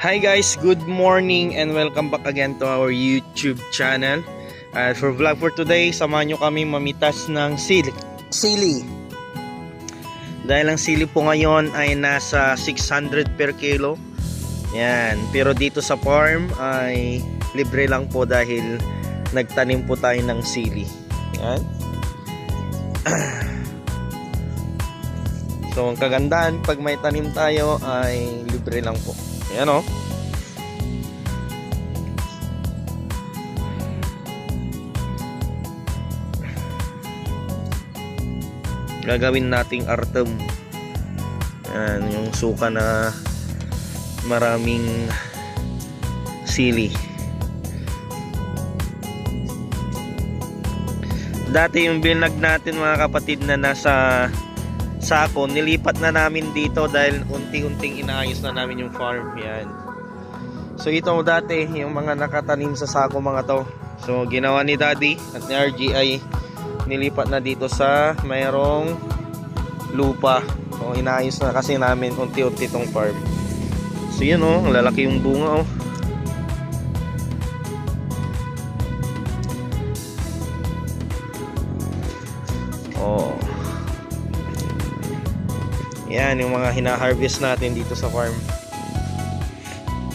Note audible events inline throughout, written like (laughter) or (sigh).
Hi guys, good morning and welcome back again to our YouTube channel. At for vlog for today, samahan nyo kami mamitas ng sili. Sili. Dahil ang sili po ngayon ay nasa 600 per kilo. Yan. Pero dito sa farm ay libre lang po dahil nagtanim po tayo ng sili. Yan. (clears throat) So ang kagandahan pag may tanim tayo ay libre lang po. Ayan o. Gagawin nating artem. Ayan, yung suka na maraming sili. Dati yung binag natin mga kapatid na nasa sako, nilipat na namin dito dahil unti-unting inaayos na namin yung farm. Yan. So ito dati, yung mga nakatanim sa sako mga to. So ginawa ni Daddy at ni RG ay nilipat na dito sa mayroong lupa. So inaayos na kasi namin unti-unti tong farm. So yun oh, lalaki yung bunga. Oh. Yan, yung mga hina-harvest natin dito sa farm.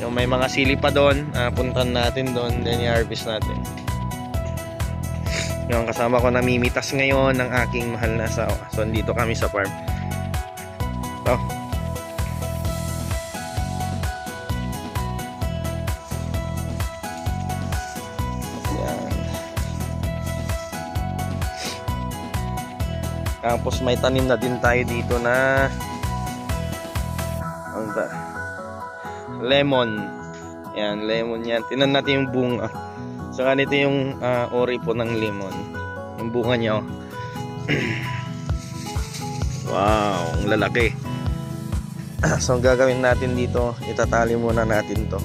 Yung may mga sili pa doon, uh, puntan natin doon, then i-harvest natin. Yung kasama ko namimitas ngayon ng aking mahal na asawa. So, dito kami sa farm. So, Tapos may tanim na din tayo dito na ano ba? Lemon. Yan, lemon yan. Tinan natin yung bunga. So ganito yung ah, ori po ng lemon. Yung bunga niya oh. (clears throat) wow, ang lalaki. (clears throat) so ang gagawin natin dito, itatali muna natin to.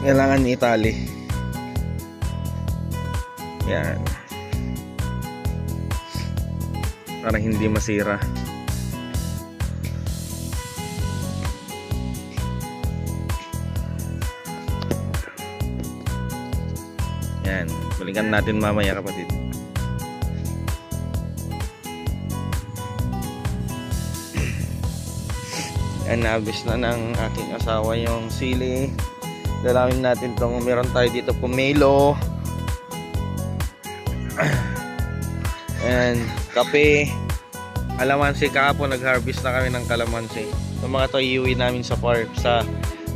Kailangan itali. Yan. Para hindi masira. Yan, balikan natin mamaya kapatid. Yan, naabis na ng aking asawa yung sili. Dalawin natin tong meron tayo dito pomelo. And kape, kalamansi kahapon nag-harvest na kami ng kalamansi. Yung mga to iuwi namin sa farm sa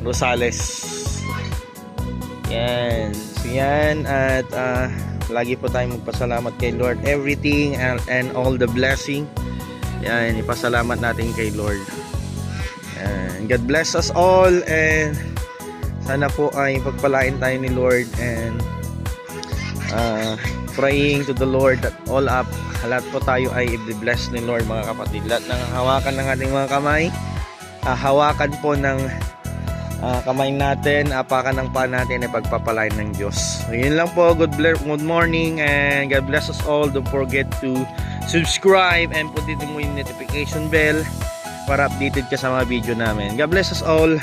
Rosales. Yan. So yan at ah, lagi po tayong magpasalamat kay Lord everything and, and all the blessing. Yan, ipasalamat natin kay Lord. And God bless us all and sana po ay pagpalain tayo ni Lord and uh, praying to the Lord that all up lahat po tayo ay i-bless ni Lord mga kapatid. Lahat ng hawakan ng ating mga kamay ah, hawakan po ng ah, kamay natin apakan ng paa natin ay pagpapalain ng Diyos. So, yun lang po. Good, bless, good morning and God bless us all. Don't forget to subscribe and put mo yung notification bell para updated ka sa mga video namin. God bless us all